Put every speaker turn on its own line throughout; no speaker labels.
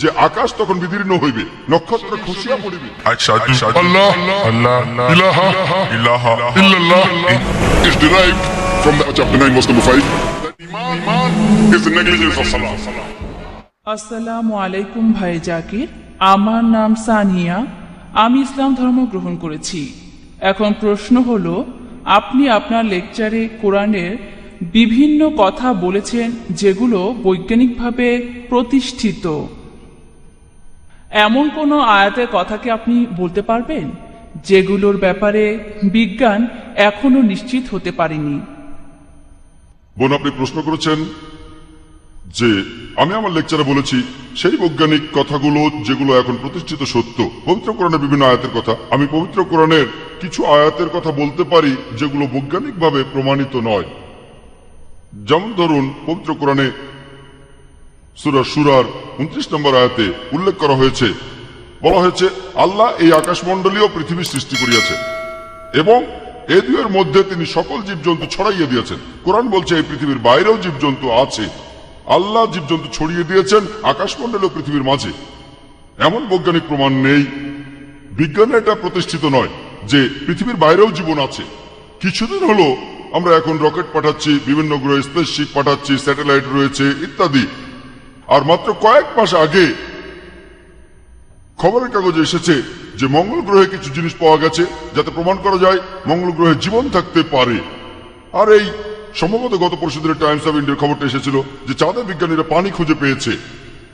যে আকাশ তখন বিদীর্ণ হইবে নক্ষত্র খুশিয়া পড়িবে। আল্লাহ
আসসালামু আলাইকুম ভাই জাকির আমার নাম সানিয়া আমি ইসলাম ধর্ম গ্রহণ করেছি। এখন প্রশ্ন হলো আপনি আপনার লেকচারে কোরআনের বিভিন্ন কথা বলেছেন যেগুলো বৈজ্ঞানিকভাবে প্রতিষ্ঠিত। এমন কোনো আয়াতের কথা কি আপনি বলতে পারবেন? যেগুলোর ব্যাপারে বিজ্ঞান এখনও নিশ্চিত হতে পারেনি।
বোন, আপনি প্রশ্ন করেছেন যে, আমি আমার লেকচারে বলেছি, সেই বৈজ্ঞানিক কথাগুলো যেগুলো এখন প্রতিষ্ঠিত সত্য, পবিত্র কোরআনের বিভিন্ন আয়াতের কথা, আমি পবিত্র কোরআনের কিছু আয়াতের কথা বলতে পারি যেগুলো বৈজ্ঞানিকভাবে প্রমাণিত নয়। যেমন ধরুন, পবিত্র কোরআনে সুরা সুরার উনত্রিশ নম্বর আয়াতে উল্লেখ করা হয়েছে, বলা হয়েছে, আল্লাহ এই আকাশমণ্ডলীয় পৃথিবী সৃষ্টি করিয়াছে এবং এ দুয়ের মধ্যে তিনি সকল জীবজন্তু ছড়াইয়ে দিয়েছেন। কোরআন বলছে, এই পৃথিবীর বাইরেও জীবজন্তু আছে। আল্লাহ জীবজন্তু ছড়িয়ে দিয়েছেন আকাশমণ্ডল ও পৃথিবীর মাঝে। এমন বৈজ্ঞানিক প্রমাণ নেই। বিজ্ঞানে এটা প্রতিষ্ঠিত নয় যে পৃথিবীর বাইরেও জীবন আছে। কিছুদিন হলো আমরা এখন রকেট পাঠাচ্ছি, বিভিন্ন গ্রহে স্পেসশিপ পাঠাচ্ছি, স্যাটেলাইট রয়েছে, ইত্যাদি। আর মাত্র কয়েক মাস আগে খবরের কাগজে এসেছে যে মঙ্গল গ্রহে কিছু জিনিস পাওয়া গেছে, যাতে প্রমাণ করা যায় মঙ্গল গ্রহে জীবন থাকতে পারে। আর এই সম্ভবত গত পরশু দিনের টাইমস অফ ইন্ডিয়ার খবরটা এসেছিল যে চাঁদে বিজ্ঞানীরা পানি খুঁজে পেয়েছে।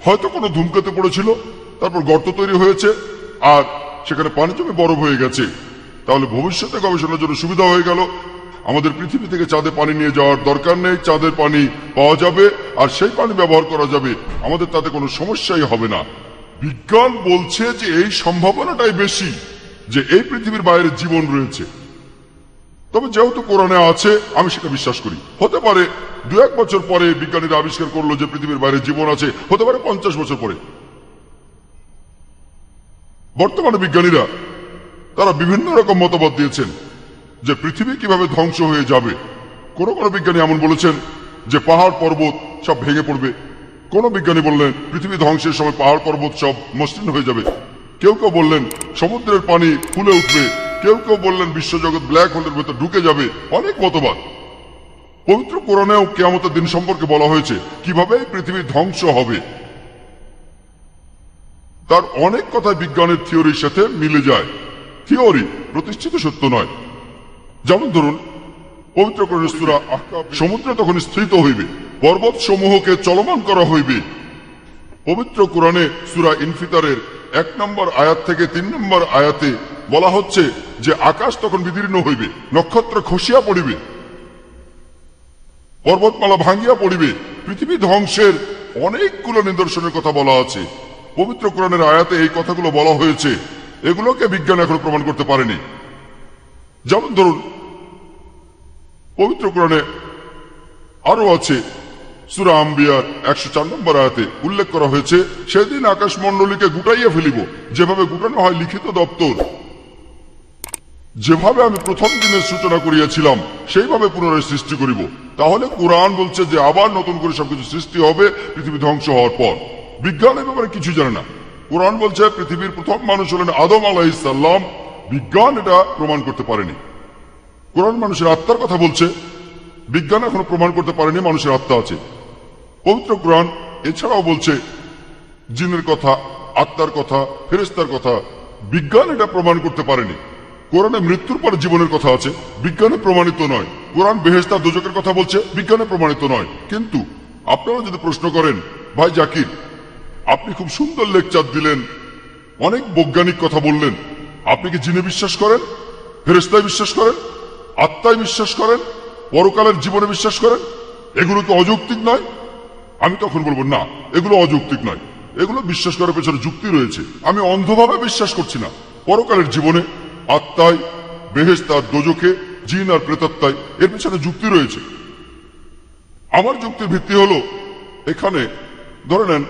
হয়তো কোনো ধূমকেতে পড়েছিল, তারপর গর্ত তৈরি হয়েছে, আর সেখানে পানি জমে বরফ হয়ে গেছে। তাহলে ভবিষ্যতে গবেষণার জন্য সুবিধা হয়ে গেল। আমাদের পৃথিবী থেকে চাঁদে পানি নিয়ে যাওয়ার দরকার নেই। চাঁদের পানি পাওয়া যাবে আর সেই পানি ব্যবহার করা যাবে, আমাদের তাতে কোনো সমস্যাই হবে না। বিজ্ঞান বলছে যে এই সম্ভাবনাটাই বেশি, যে এই পৃথিবীর বাইরে জীবন রয়েছে। তবে যেহেতু কোরআনে আছে, আমি সেটা বিশ্বাস করি। হতে পারে দু এক বছর পরে বিজ্ঞানীরা আবিষ্কার করল যে পৃথিবীর বাইরে জীবন আছে, হতে পারে পঞ্চাশ বছর পরে। বর্তমানে বিজ্ঞানীরা, তারা বিভিন্ন রকম মতামত দিয়েছেন, যে পৃথিবী কীভাবে ধ্বংস হয়ে যাবে। কোন কোন বিজ্ঞানী এমন বলেছেন যে পাহাড় পর্বত সব ভেঙে পড়বে। কোন বিজ্ঞানী বললেন, পৃথিবী ধ্বংসের সময় পাহাড় পর্বত সব মসৃণ হয়ে যাবে। কেউ কেউ বললেন, সমুদ্রের পানি ফুলে উঠবে। কেউ কেউ বললেন, বিশ্বজগৎ ব্ল্যাক হোলের ভেতর ঢুকে যাবে। অনেক মতবাদ। পবিত্র কোরআনেও কেয়ামতের দিন সম্পর্কে বলা হয়েছে, কীভাবে পৃথিবী ধ্বংস হবে। তার অনেক কথা বিজ্ঞানের থিওরির সাথে মিলে যায়। থিওরি প্রতিষ্ঠিত সত্য নয়। যেমন ধরুন, পবিত্র সমুদ্র তখন স্থিত হইবে। পর্বত সমূহকে চলমান করা হইবে। পবিত্র কোরআনে সুরা ইনফিতারের এক নম্বর আয়াত থেকে তিন নম্বর আয়াতে বলা হচ্ছে যে আকাশ তখন বিদীর্ণ হইবে, নক্ষত্র খসিয়া পড়িবে, পর্বতমালা ভাঙ্গিয়া পড়িবে, পৃথিবী ধ্বংসের অনেকগুলো নিদর্শনের কথা বলা আছে। পবিত্র কোরআনের আয়াতে এই কথাগুলো বলা হয়েছে। এগুলোকে বিজ্ঞান এখনও প্রমাণ করতে পারেনি। যেমন ধরুন, পবিত্র কোরআনে আরও আছে সুরা আম্বিয়ার একশো চার নম্বর আয়াতে উল্লেখ করা হয়েছে, সেদিন আকাশ মন্ডলীকে গুটাইয়া ফেলিব। যেভাবে গুটানো হয় লিখিত দপ্তর। যেভাবে আমি প্রথম দিনের সূচনা করিয়াছিলাম, সেইভাবে পুনরায় সৃষ্টি করিব। তাহলে কোরআন বলছে যে আবার নতুন করে সবকিছু সৃষ্টি হবে, পৃথিবী ধ্বংস হওয়ার পর। বিজ্ঞানের ব্যাপারে কিছু জানে না। কোরআন বলছে, পৃথিবীর প্রথম মানুষ হলেন আদম আলাইসাল্লাম বিজ্ঞান এটা প্রমাণ করতে পারেনি। কোরআন মানুষের আত্মার কথা বলছে। বিজ্ঞান এখনও প্রমাণ করতে পারেনি, মানুষের আত্মা আছে। পবিত্র কোরআন, এছাড়াও বলছে, জিনের কথা, আত্মার কথা ফেরেস্তার কথা, বিজ্ঞান এটা প্রমাণ করতে পারেনি। কোরআনে মৃত্যুর পর জীবনের কথা আছে, বিজ্ঞানে প্রমাণিত নয়। কোরআন বেহেস্তা দুজকের কথা বলছে, বিজ্ঞানে প্রমাণিত নয়। কিন্তু আপনারা যদি প্রশ্ন করেন, ভাই জাকির, আপনি খুব সুন্দর লেকচার দিলেন, অনেক বৈজ্ঞানিক কথা বললেন, আপনি কি জিনে বিশ্বাস করেন ফেরেস্তায় বিশ্বাস করেন, আত্মায় বিশ্বাস করেন, পরকালের জীবনে বিশ্বাস করেন? এগুলো কি অযৌক্তিক নয়? আমি তখন বলব, না, এগুলো অযৌক্তিক নয়। এগুলো বিশ্বাস করার পেছনে যুক্তি রয়েছে। আমি অন্ধভাবে বিশ্বাস করছি না। পরকালের জীবনে আত্মায় বেহেস্তার দোজকে জিন আর প্রেতাত্মায় এর পেছনে যুক্তি রয়েছে। আমার যুক্তির ভিত্তি হলো, এখানে, ধরে নেন,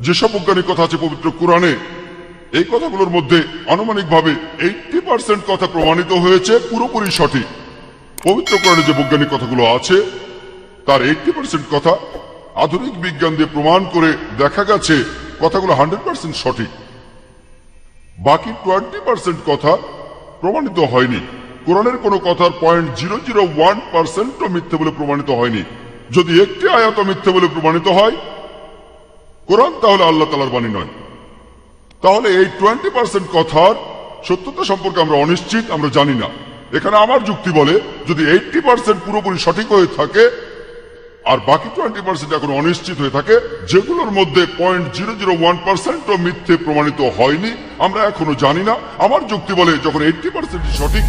যেসব বৈজ্ঞানিক কথা আছে পবিত্র কোরআনে, এই কথাগুলোর মধ্যে আনুমানিকভাবে এইটটি পার্সেন্ট কথা প্রমাণিত হয়েছে, পুরোপুরি সঠিক। পবিত্র কোরআনে যে বৈজ্ঞানিক কথাগুলো আছে, তার এইটটি পার্সেন্ট কথা আধুনিক বিজ্ঞান দিয়ে প্রমাণ করে দেখা গেছে কথাগুলো হান্ড্রেড পার্সেন্ট সঠিক। বাকি টোয়েন্টি পার্সেন্ট কথা প্রমাণিত হয়নি। কোরআনের কোনো কথার পয়েন্ট জিরো জিরো ওয়ান পার্সেন্টও মিথ্যে বলে প্রমাণিত হয়নি। যদি একটি আয়াত মিথ্যে বলে প্রমাণিত হয়, কোরআন তাহলে আল্লাহ তালার বাণী নয়। তাহলে এই টোয়েন্টি পার্সেন্ট কথার সত্যতা সম্পর্কে আমরা অনিশ্চিত, আমরা জানি না। এখানে আমার যুক্তি বলে, যদি এইটটি পার্সেন্ট পুরোপুরি সঠিক হয়ে থাকে আর বাকি টোয়েন্টি পার্সেন্ট এখন অনিশ্চিত হয়ে থাকে, যেগুলোর মধ্যে পয়েন্ট জিরো জিরো ওয়ান পার্সেন্টও মিথ্যে প্রমাণিত হয়নি, আমরা এখনও জানি না। আমার যুক্তি বলে যখন এইটটি পার্সেন্ট সঠিক